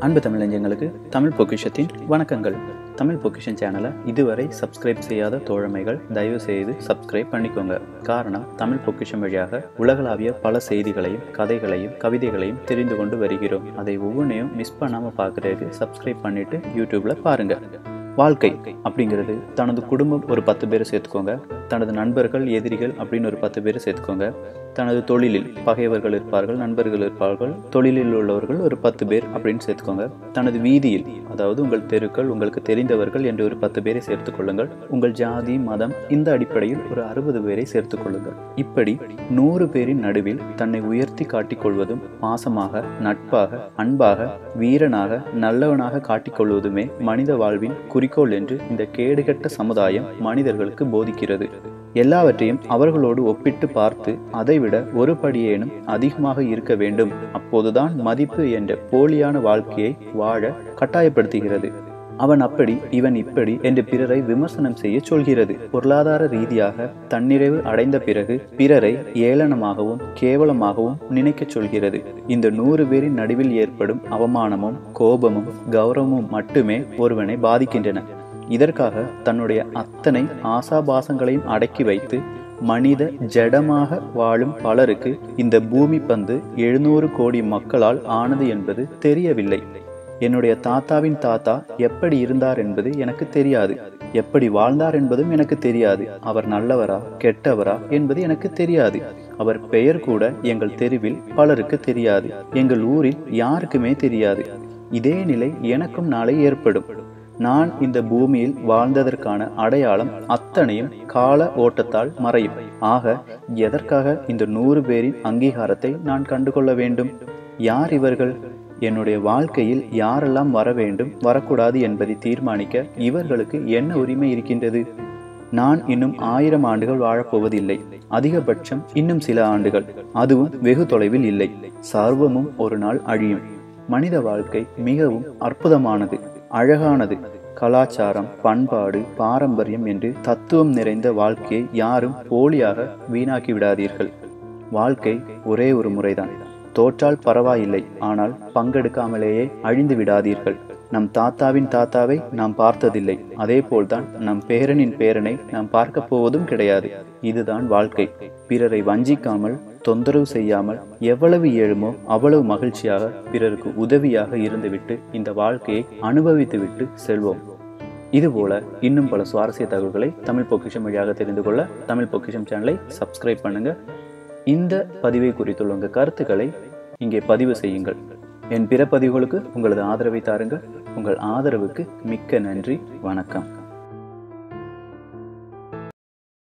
அன்பு தமிழஞ்சங்களுக்கு தமிழ் பொக்கிஷத்தின் வணக்கங்கள். தமிழ் பொக்கிஷன் சேனலை இதுவரை சப்ஸ்கிரைப் செய்யாத தோழமைகள் தயவு செய்து சப்ஸ்கிரைப் பண்ணிக்கோங்க. காரணம் தமிழ் பொக்கிஷம் வழியாக உலகளாவிய பல செய்திகளையும் கதைகளையும் கவிதைகளையும் தெரிந்து கொண்டு வருகிறோம். அதை ஒவ்வொன்றையும் மிஸ் பண்ணாமல் பார்க்குறதுக்கு சப்ஸ்கிரைப் பண்ணிட்டு யூடியூப்ல பாருங்க. வாழ்க்கை அப்படிங்கிறது தனது குடும்பம் ஒரு பத்து பேரை சேர்த்துக்கோங்க. தனது நண்பர்கள் எதிரிகள் அப்படின்னு ஒரு பத்து பேரை சேர்த்துக்கோங்க. தனது தொழிலில் பகைவர்கள் இருப்பார்கள் நண்பர்கள் இருப்பார்கள். தொழிலில் உள்ளவர்கள் ஒரு பத்து பேர் அப்படின்னு சேர்த்துக்கோங்க. தனது வீதியில் அதாவது உங்கள் தெருக்கள் உங்களுக்கு தெரிந்தவர்கள் என்று ஒரு பத்து பேரை சேர்த்துக் கொள்ளுங்கள் உங்கள் ஜாதி மதம் இந்த அடிப்படையில் ஒரு அறுபது பேரை சேர்த்துக் கொள்ளுங்கள் இப்படி நூறு பேரின் நடுவில் தன்னை உயர்த்தி காட்டிக்கொள்வதும் பாசமாக நட்பாக அன்பாக வீரனாக நல்லவனாக காட்டிக்கொள்வதுமே மனித வாழ்வின் குறிக்கோள் என்று இந்த கேடுகட்ட சமுதாயம் மனிதர்களுக்கு போதிக்கிறது. எல்லாவற்றையும் அவர்களோடு ஒப்பிட்டு பார்த்து அதைவிட ஒரு படியேனும் அதிகமாக இருக்க வேண்டும். அப்போதுதான் மதிப்பு என்ற போலியான வாழ்க்கையை வாழ கட்டாயப்படுத்துகிறது. அவன் அப்படி இவன் இப்படி என்று பிறரை விமர்சனம் செய்ய சொல்கிறது. பொருளாதார ரீதியாக தன்னிறைவு அடைந்த பிறகு பிறரை ஏளனமாகவும் கேவலமாகவும் நினைக்கச் சொல்கிறது. இந்த நூறு பேரின் நடுவில் ஏற்படும் அவமானமும் கோபமும் கௌரவமும் மட்டுமே ஒருவனை பாதிக்கின்றன. இதற்காக தன்னுடைய அத்தனை ஆசாபாசங்களையும் அடக்கி வைத்து மனித ஜடமாக வாழும் பலருக்கு இந்த பூமி பந்து எழுநூறு கோடி மக்களால் ஆனது என்பது தெரியவில்லை. என்னுடைய தாத்தாவின் தாத்தா எப்படி இருந்தார் என்பது எனக்கு தெரியாது. எப்படி வாழ்ந்தார் என்பதும் எனக்கு தெரியாது. அவர் நல்லவரா கெட்டவரா என்பது எனக்கு தெரியாது. அவர் பெயர் கூட எங்கள் தெருவில் பலருக்கு தெரியாது. எங்கள் ஊரில் யாருக்குமே தெரியாது. இதே நிலை எனக்கும் நாளை ஏற்படும். நான் இந்த பூமியில் வாழ்ந்ததற்கான அடையாளம் அத்தனையும் கால ஓட்டத்தால் மறையும். ஆக எதற்காக இந்த நூறு பேரின் அங்கீகாரத்தை நான் கண்டுகொள்ள வேண்டும்? யார் இவர்கள்? என்னுடைய வாழ்க்கையில் யாரெல்லாம் வர வேண்டும் வரக்கூடாது என்பதை தீர்மானிக்க இவர்களுக்கு என்ன உரிமை இருக்கின்றது? நான் இன்னும் ஆயிரம் ஆண்டுகள் வாழப்போவதில்லை. அதிகபட்சம் இன்னும் சில ஆண்டுகள். அதுவும் வெகு தொலைவில் இல்லை. சர்வமும் ஒரு நாள் அழியும். மனித வாழ்க்கை மிகவும் அற்புதமானது அழகானது. கலாச்சாரம் பண்பாடு பாரம்பரியம் என்று தத்துவம் நிறைந்த வாழ்க்கையை யாரும் போலியாக வீணாக்கி விடாதீர்கள். வாழ்க்கை ஒரே ஒரு முறைதான். தோற்றால் பரவாயில்லை. ஆனால் பங்கெடுக்காமலேயே அழிந்து விடாதீர்கள். நம் தாத்தாவின் தாத்தாவை நாம் பார்த்ததில்லை. அதே போல்தான் நம் பேரனின் பேரனை நாம் பார்க்க போவதும் கிடையாது. இதுதான் வாழ்க்கை. பிறரை வஞ்சிக்காமல் தொந்தரவு செய்யாமல் எவ்வளவு இயலுமோ அவ்வளவு மகிழ்ச்சியாக பிறருக்கு உதவியாக இருந்துவிட்டு இந்த வாழ்க்கையை அனுபவித்துவிட்டு செல்வோம். இதுபோல இன்னும் பல சுவாரஸ்ய தகவல்களை தமிழ் பொக்கிஷம் வழியாக தெரிந்து கொள்ள தமிழ் பொக்கிஷம் சேனலை சப்ஸ்கிரைப் பண்ணுங்க. இந்த பதிவை குறித்துள்ள உங்கள் கருத்துக்களை இங்கே பதிவு செய்யுங்கள். என் பிற பதிவுகளுக்கு உங்களது ஆதரவை தாருங்கள். உங்கள் ஆதரவுக்கு மிக்க நன்றி. வணக்கம்.